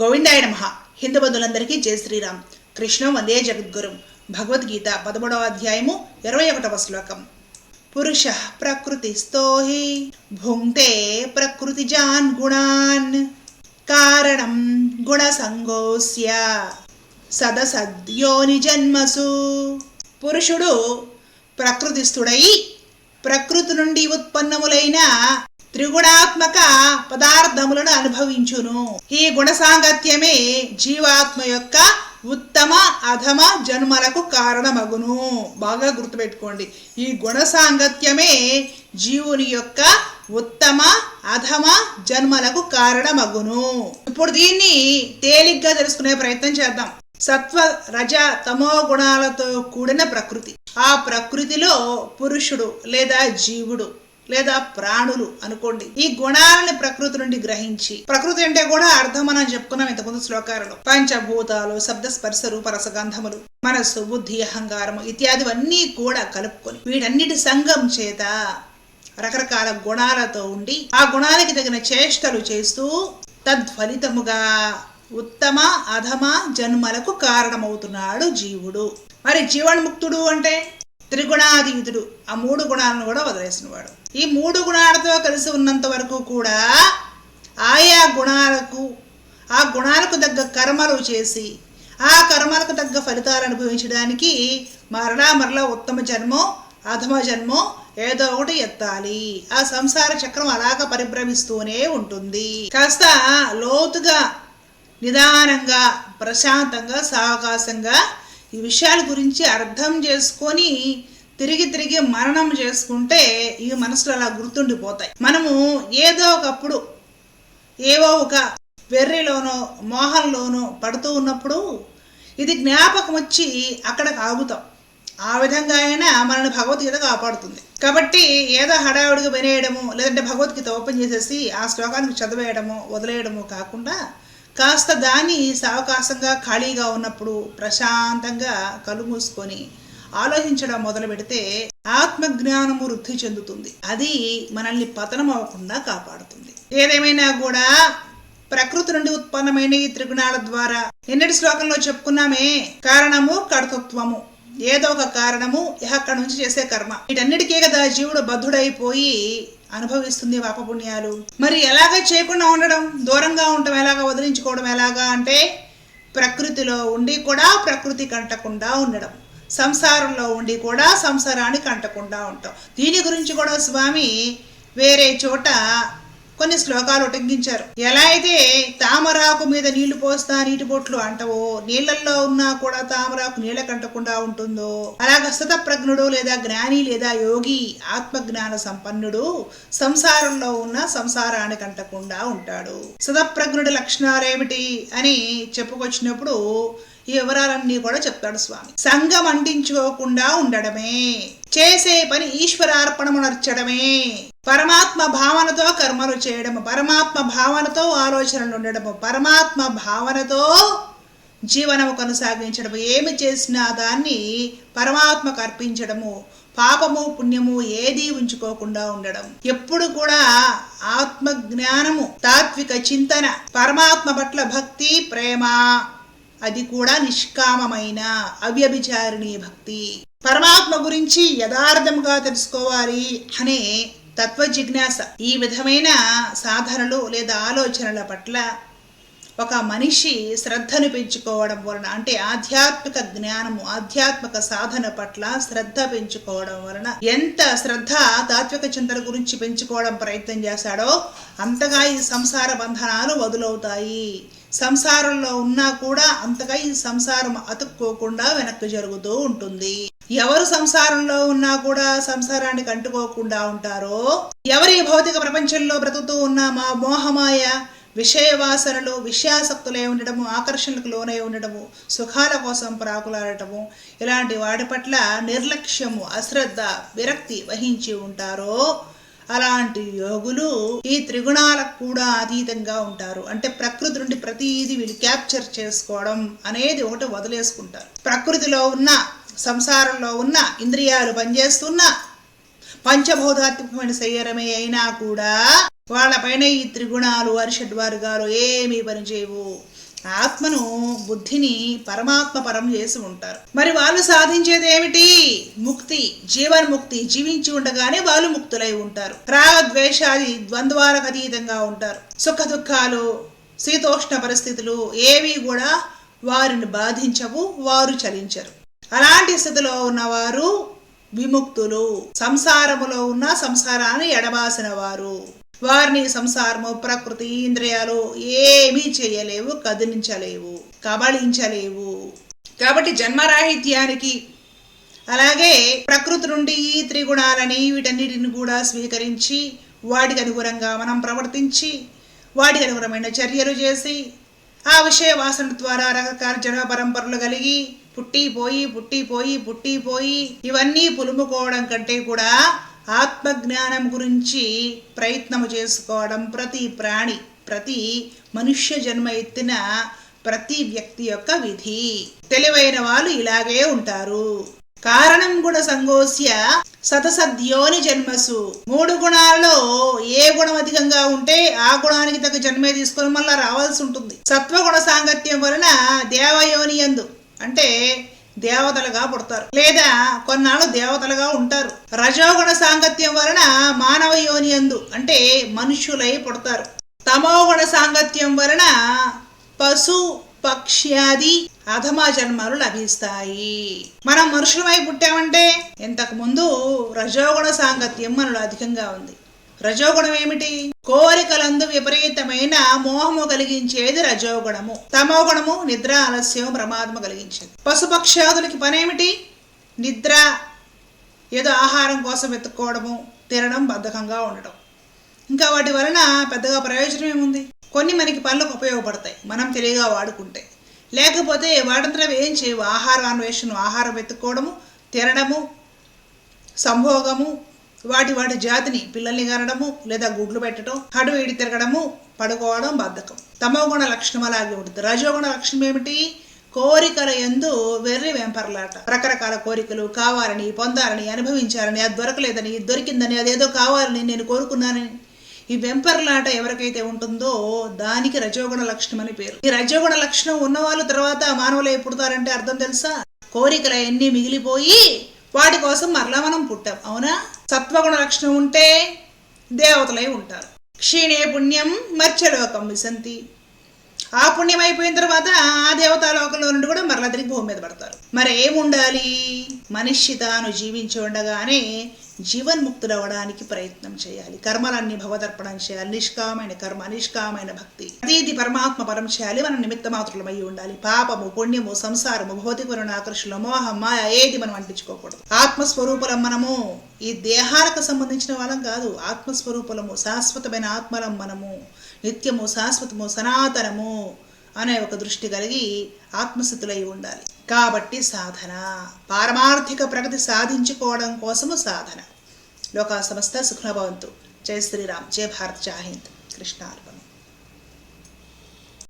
గోవిందాయ నమ. హిందూ బంధువులందరికీ జై శ్రీరామ్. కృష్ణ వందే జగద్గురు. భగవద్గీత పదమూడవ అధ్యాయము ఇరవై ఒకటవ శ్లోకం. పురుష ప్రకృతిస్థో హి భుంక్తే ప్రకృతిజాన్ గుణాన్. కారణం గుణసంగోస్య సదసద్యోని జన్మసు. పురుషుడు ప్రకృతిస్థుడై ప్రకృతి నుండి ఉత్పన్నములైన త్రిగుణాత్మక పదార్థములను అనుభవించును. ఈ గుణ సాంగత్యమే జీవాత్మ యొక్క ఉత్తమ అధమ జన్మలకు కారణమగును. బాగా గుర్తుపెట్టుకోండి. ఈ గుణ సాంగత్యమే జీవుని యొక్క ఉత్తమ అధమ జన్మలకు కారణమగును. ఇప్పుడు దీన్ని తేలిగ్గా తెలుసుకునే ప్రయత్నం చేద్దాం. సత్వ రజ తమో గుణాలతో కూడిన ప్రకృతి. ఆ ప్రకృతిలో పురుషుడు లేదా జీవుడు లేదా ప్రాణులు అనుకోండి. ఈ గుణాలని ప్రకృతి నుండి గ్రహించి ప్రకృతి అంటే కూడా అర్థం మనం చెప్పుకున్నాం ఇంతకుముందు శ్లోకాలలో. పంచభూతాలు శబ్ద స్పర్శ రూప రసగంధములు మనస్సు బుద్ధి అహంకారము ఇత్యాదివన్నీ కూడా కలుపుకొని వీటన్నిటి సంఘం చేత రకరకాల గుణాలతో ఉండి ఆ గుణాలకి తగిన చేష్టలు చేస్తూ తద్ఫలితముగా ఉత్తమ అధమ జన్మలకు కారణమవుతున్నాడు జీవుడు. మరి జీవన్ముక్తుడు అంటే త్రిగుణాతీతుడు ఆ మూడు గుణాలను కూడా వదిలేసినవాడు. ఈ మూడు గుణాలతో కలిసి ఉన్నంత వరకు కూడా ఆయా గుణాలకు ఆ గుణాలకు తగ్గ కర్మలు చేసి ఆ కర్మలకు తగ్గ ఫలితాలు అనుభవించడానికి మరలా మరలా ఉత్తమ జన్మో అధమ జన్మో ఏదో ఒకటి ఎత్తాలి. ఆ సంసార చక్రం అలాగ పరిభ్రమిస్తూనే ఉంటుంది. కాస్త లోతుగా నిదానంగా ప్రశాంతంగా సావకాశంగా ఈ విషయాల గురించి అర్థం చేసుకొని తిరిగి తిరిగి మరణం చేసుకుంటే ఈ మనసులో అలా గుర్తుండిపోతాయి. మనము ఏదో ఒకప్పుడు ఏవో ఒక వెర్రిలోనో మోహంలోనో పడుతూ ఉన్నప్పుడు ఇది జ్ఞాపకం వచ్చి అక్కడ ఆగుతాం. ఆ విధంగా అయినా మనల్ని భగవద్గీత కాపాడుతుంది. కాబట్టి ఏదో హడావుడిగా వినేయడము లేదంటే భగవద్గీత ఓపెన్ చేసేసి ఆ శ్లోకానికి చదివేయడము వదిలేయడము కాకుండా కాస్త దాన్ని సావకాశంగా ఖాళీగా ఉన్నప్పుడు ప్రశాంతంగా కలుమూసుకొని ఆలోచించడం మొదలు పెడితే ఆత్మజ్ఞానము వృద్ధి చెందుతుంది. అది మనల్ని పతనం అవ్వకుండా కాపాడుతుంది. ఏదేమైనా కూడా ప్రకృతి నుండి ఉత్పన్నమైన ఈ త్రిగుణాల ద్వారా ఎన్నటి శ్లోకంలో చెప్పుకున్నామే? కారణము కర్తృత్వము. ఏదో ఒక కారణము అక్కడి నుంచి చేసే కర్మ. వీటన్నిటికీ కదా జీవుడు బద్ధుడైపోయి అనుభవిస్తుంది పాపపుణ్యాలు. మరి ఎలాగ చేయకుండా ఉండడం? దూరంగా ఉండటం ఎలాగా? వదిలించుకోవడం ఎలాగా? అంటే ప్రకృతిలో ఉండి కూడా ప్రకృతి కంటకుండా ఉండడం. సంసారంలో ఉండి కూడా సంసారానికి అంటకుండా ఉంటాం దీని గురించి కూడా స్వామి వేరే చోట కొన్ని శ్లోకాలు ఉటంకించారు. ఎలా అయితే తామరాకు మీద నీళ్ళు పోస్తా నీటి బొట్లు అంటవో నీళ్ళలో ఉన్నా కూడా తామరాకు నీళ్ళ కంటకుండా ఉంటుందో? అలాగ సత ప్రజ్ఞుడు లేదా జ్ఞాని లేదా యోగి ఆత్మజ్ఞాన సంపన్నుడు సంసారంలో ఉన్న సంసారానికి అంటకుండా ఉంటాడు. సతప్రజ్ఞుడి లక్షణాలేమిటి అని చెప్పుకొచ్చినప్పుడు ఈ వివరాలన్నీ కూడా చెప్తాడు స్వామి. సంఘం అంటించుకోకుండా ఉండడమే చేసే పని ఈశ్వరార్పణమునర్చడమే. పరమాత్మ భావనతో కర్మలు చేయడము పరమాత్మ భావనతో ఆలోచనలు ఉండడము పరమాత్మ భావనతో జీవనము కొనసాగించడము ఏమి చేసినా దాన్ని పరమాత్మకు అర్పించడము పాపము పుణ్యము ఏది ఉంచుకోకుండా ఉండడం. ఎప్పుడు కూడా ఆత్మ జ్ఞానము తాత్విక చింతన పరమాత్మ పట్ల భక్తి ప్రేమ అది కూడా నిష్కామమైన అవ్యభిచారిణీ భక్తి. పరమాత్మ గురించి యథార్థంగా తెలుసుకోవాలి అనే తత్వ జిజ్ఞాస ఈ విధమైన సాధనలు లేదా ఆలోచనల పట్ల ఒక మనిషి శ్రద్ధను పెంచుకోవడం వలన అంటే ఆధ్యాత్మిక జ్ఞానము ఆధ్యాత్మిక సాధన పట్ల శ్రద్ధ పెంచుకోవడం వలన ఎంత శ్రద్ధ తాత్విక చింతన గురించి పెంచుకోవడం ప్రయత్నం చేశాడో అంతగా ఈ సంసార బంధనాలు వదులవుతాయి. సంసారంలో ఉన్నా కూడా అంతగా ఈ సంసారం అతుక్కోకుండా వెనక్కి జరుగుతూ ఉంటుంది. ఎవరు సంసారంలో ఉన్నా కూడా సంసారానికి అంటుకోకుండా ఉంటారో ఎవరి భౌతిక ప్రపంచంలో బ్రతుకుతూ ఉన్న మా మోహమాయ విషయవాసనలు విషయాసక్తులై ఉండడము ఆకర్షణలకు లోనై ఉండడము సుఖాల కోసం ప్రాకులాడటము ఇలాంటి వాటి పట్ల నిర్లక్ష్యము అశ్రద్ధ విరక్తి వహించి ఉంటారో అలాంటి యోగులు ఈ త్రిగుణాలకు కూడా అతీతంగా ఉంటారు. అంటే ప్రకృతి నుండి ప్రతిదీ వీళ్ళు క్యాప్చర్ చేసుకోవడం అనేది ఒకటి వదిలేసుకుంటారు. ప్రకృతిలో ఉన్న సంసారంలో ఉన్న ఇంద్రియాలు పనిచేస్తున్న పంచభౌతాత్మకమైన శరీరమే అయినా కూడా వాళ్ళపైన ఈ త్రిగుణాలు అరిషడ్వర్గాలు ఏమీ పనిచేయవు. ఆత్మను బుద్ధిని పరమాత్మ పరం చేసి ఉంటారు. మరి వాళ్ళు సాధించేది ఏమిటి? ముక్తి జీవన్ముక్తి జీవించి ఉండగానే వాళ్ళు ముక్తులై ఉంటారు. రాగద్వేషాది ద్వంద్వాలకు అతీతంగా ఉంటారు. సుఖ దుఃఖాలు శీతోష్ణ పరిస్థితులు ఏవి కూడా వారిని బాధించవు వారు చలించరు. అలాంటి స్థితిలో ఉన్నవారు విముక్తులు. సంసారములో ఉన్న సంసారాన్ని ఎడబాసిన వారు వారిని సంసారము ప్రకృతి ఇంద్రియాలు ఏమీ చేయలేవు కదిలించలేవు కబళించలేవు. కాబట్టి జన్మరాహిత్యానికి అలాగే ప్రకృతి నుండి ఈ త్రిగుణాలని వీటన్నిటిని కూడా స్వీకరించి వాటికి అనుగుణంగా మనం ప్రవర్తించి వాటికి అనుగుణమైన చర్యలు చేసి ఆ విషయ వాసన ద్వారా రకరకాల జన పరంపరలు కలిగి పుట్టిపోయి పుట్టిపోయి పుట్టిపోయి ఇవన్నీ పులుముకోవడం కంటే కూడా ఆత్మజ్ఞానం గురించి ప్రయత్నము చేసుకోవడం ప్రతి ప్రాణి ప్రతి మనుష్య జన్మ ఎత్తిన ప్రతి వ్యక్తి యొక్క విధి. తెలివైన వాళ్ళు ఇలాగే ఉంటారు. కారణం గుణ సంగోస్య సతసద్యోని జన్మసు. మూడు గుణాలలో ఏ గుణం అధికంగా ఉంటే ఆ గుణానికి తగ్గ జన్మే తీసుకొని మళ్ళా రావాల్సి ఉంటుంది. సత్వగుణ సాంగత్యం వలన దేవయోని యందు అంటే దేవతలుగా పుడతారు. లేదా కొన్నాళ్ళు దేవతలుగా ఉంటారు. రజోగుణ సాంగత్యం వలన మానవ యోని యందు అంటే మనుష్యులై పుడతారు. తమోగుణ సాంగత్యం వలన పశు పక్ష్యాది అధమా జన్మలు లభిస్తాయి. మనం మనుషులమై పుట్టామంటే ఇంతకు ముందు రజోగుణ సాంగత్యం మనలో అధికంగా ఉంది. రజోగుణం ఏమిటి? కోరికలందు విపరీతమైన మోహము కలిగించేది రజోగుణము. తమోగుణము నిద్ర ఆలస్యం ప్రమాదము కలిగించేది. పశుపక్షాదులకి పనేమిటి? నిద్ర ఏదో ఆహారం కోసం వెతుక్కోవడము తినడం బద్ధకంగా ఉండడం. ఇంకా వాటి వలన పెద్దగా ప్రయోజనం ఏముంది? కొన్ని మనకి పనులకు ఉపయోగపడతాయి. మనం తెలివిగా వాడుకుంటే. లేకపోతే వాటంతా ఏం చేయవు. ఆహార అన్వేషణ ఆహారం వెతుక్కోవడము తినడము సంభోగము వాటి వాటి జాతిని పిల్లల్ని కనడము లేదా గుడ్లు పెట్టడం హడు ఇడి తిరగడము పడుకోవడం బద్ధకం తమోగుణ లక్షణం అలాగే ఉంటుంది. రజోగుణ లక్షణం ఏమిటి? కోరికల ఎందు వెర్రి వెంపర్లాట. రకరకాల కోరికలు కావాలని పొందాలని అనుభవించాలని అది దొరకలేదని దొరికిందని అదేదో కావాలని నేను కోరుకున్నానని. ఈ వెంపర్లాట ఎవరికైతే ఉంటుందో దానికి రజోగుణ లక్షణం అని పేరు. ఈ రజోగుణ లక్షణం ఉన్నవాళ్ళు తర్వాత మానవులు పుడతారంటే అర్థం తెలుసా? కోరికలు అన్నీ మిగిలిపోయి వాటి కోసం మరలా మనం పుట్టాం. అవునా? సత్వగుణ లక్షణం ఉంటే దేవతలై ఉంటారు. క్షీణే పుణ్యం మత్స్యలోకం విసంతి ఆ పుణ్యం అయిపోయిన తర్వాత ఆ దేవతాలోకంలో నుండి కూడా మరలా తిరిగి భూమి మీద పడతారు. మరి ఏముండాలి మనిషి తాను జీవించి ఉండగానే జీవన్ముక్తుడవడానికి ప్రయత్నం చేయాలి. కర్మలన్నీ భవదర్పణం చేయాలి. నిష్కామైన కర్మ నిష్కామైన భక్తి. అతీది పరమాత్మ పరం చేయాలి. మనం నిమిత్త మాత్రులమై ఉండాలి. పాపము పుణ్యము సంసారము భౌతికమైన ఆకర్షణ మోహం మాయ ఏది మనం అంటించుకోకూడదు. ఆత్మస్వరూపులం మనము ఈ దేహాలకు సంబంధించిన వాళ్ళం కాదు. ఆత్మస్వరూపులము శాశ్వతమైన ఆత్మలం మనము. నిత్యము శాశ్వతము సనాతనము అనే ఒక దృష్టి కలిగి ఆత్మస్థితులై ఉండాలి. కాబట్టి సాధన. పారమార్థిక ప్రగతి సాధించుకోవడం కోసము సాధన. లోకా సమస్త సుఖభవంతు జై శ్రీరామ్. జై భారత్. జాహింద్ కృష్ణార్పణ.